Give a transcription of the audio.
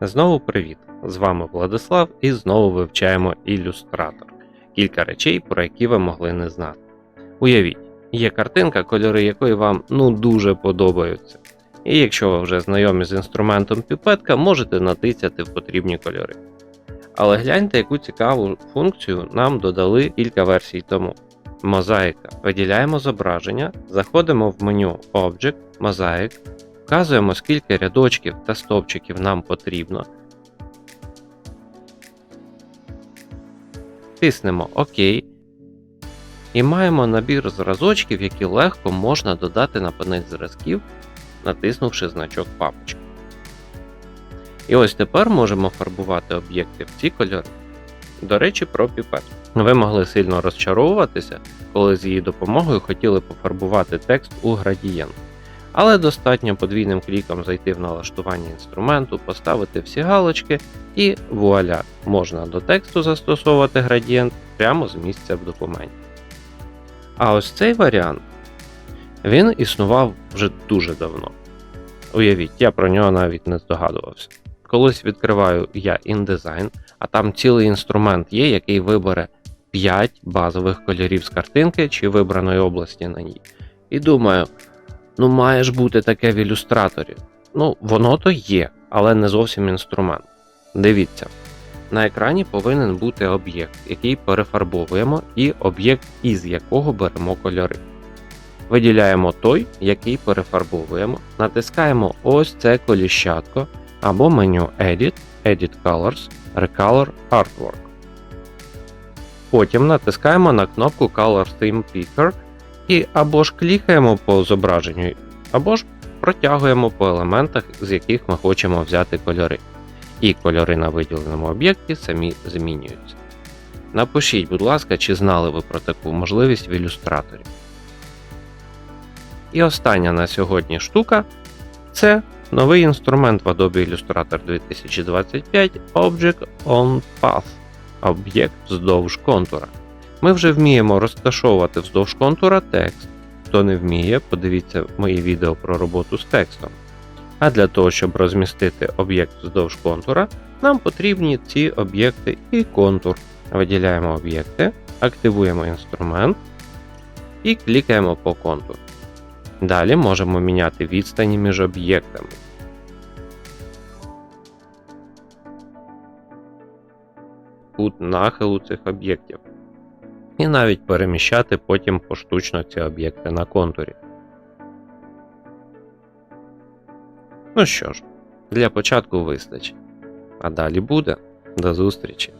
Знову привіт! З вами Владислав і знову вивчаємо ілюстратор. Кілька речей, про які ви могли не знати. Уявіть, є картинка, кольори якої вам ну дуже подобаються. І якщо ви вже знайомі з інструментом піпетка, можете натисяти в потрібні кольори. Але гляньте, яку цікаву функцію нам додали кілька версій тому. Мозаїка. Виділяємо зображення, заходимо в меню Object, Mosaic, вказуємо, скільки рядочків та стовпчиків нам потрібно. Тиснемо ОК. І маємо набір зразочків, які легко можна додати на панель зразків, натиснувши значок папочки. І ось тепер можемо фарбувати об'єкти в ці кольори. До речі, про піпет. Ви могли сильно розчаровуватися, коли з її допомогою хотіли пофарбувати текст у градієнт. Але достатньо подвійним кліком зайти в налаштування інструменту, поставити всі галочки і вуаля, можна до тексту застосовувати градієнт прямо з місця в документі. А ось цей варіант він існував вже дуже давно. Уявіть, я про нього навіть не здогадувався. Колись відкриваю я InDesign, а там цілий інструмент є, який вибере 5 базових кольорів з картинки чи вибраної області на ній. І думаю, ну має ж бути таке в ілюстраторі. Ну, воно то є, але не зовсім інструмент. Дивіться, на екрані повинен бути об'єкт, який перефарбовуємо, і об'єкт, із якого беремо кольори. Виділяємо той, який перефарбовуємо, натискаємо ось це коліщатко або меню Edit, Edit Colors, Recolor Artwork. Потім натискаємо на кнопку Color Theme Picker і або ж клікаємо по зображенню, або ж протягуємо по елементах, з яких ми хочемо взяти кольори. І кольори на виділеному об'єкті самі змінюються. Напишіть, будь ласка, чи знали ви про таку можливість в ілюстраторі. І остання на сьогодні штука це новий інструмент в Adobe Illustrator 2025 Object on Path об'єкт вздовж контура. Ми вже вміємо розташовувати вздовж контура текст. Хто не вміє, подивіться мої відео про роботу з текстом. А для того, щоб розмістити об'єкт вздовж контура, нам потрібні ці об'єкти і контур. Виділяємо об'єкти, активуємо інструмент і клікаємо по контуру. Далі можемо міняти відстані між об'єктами. Кут нахилу цих об'єктів. І навіть переміщати потім поштучно ці об'єкти на контурі. Ну що ж, для початку вистачить. А далі буде. До зустрічі!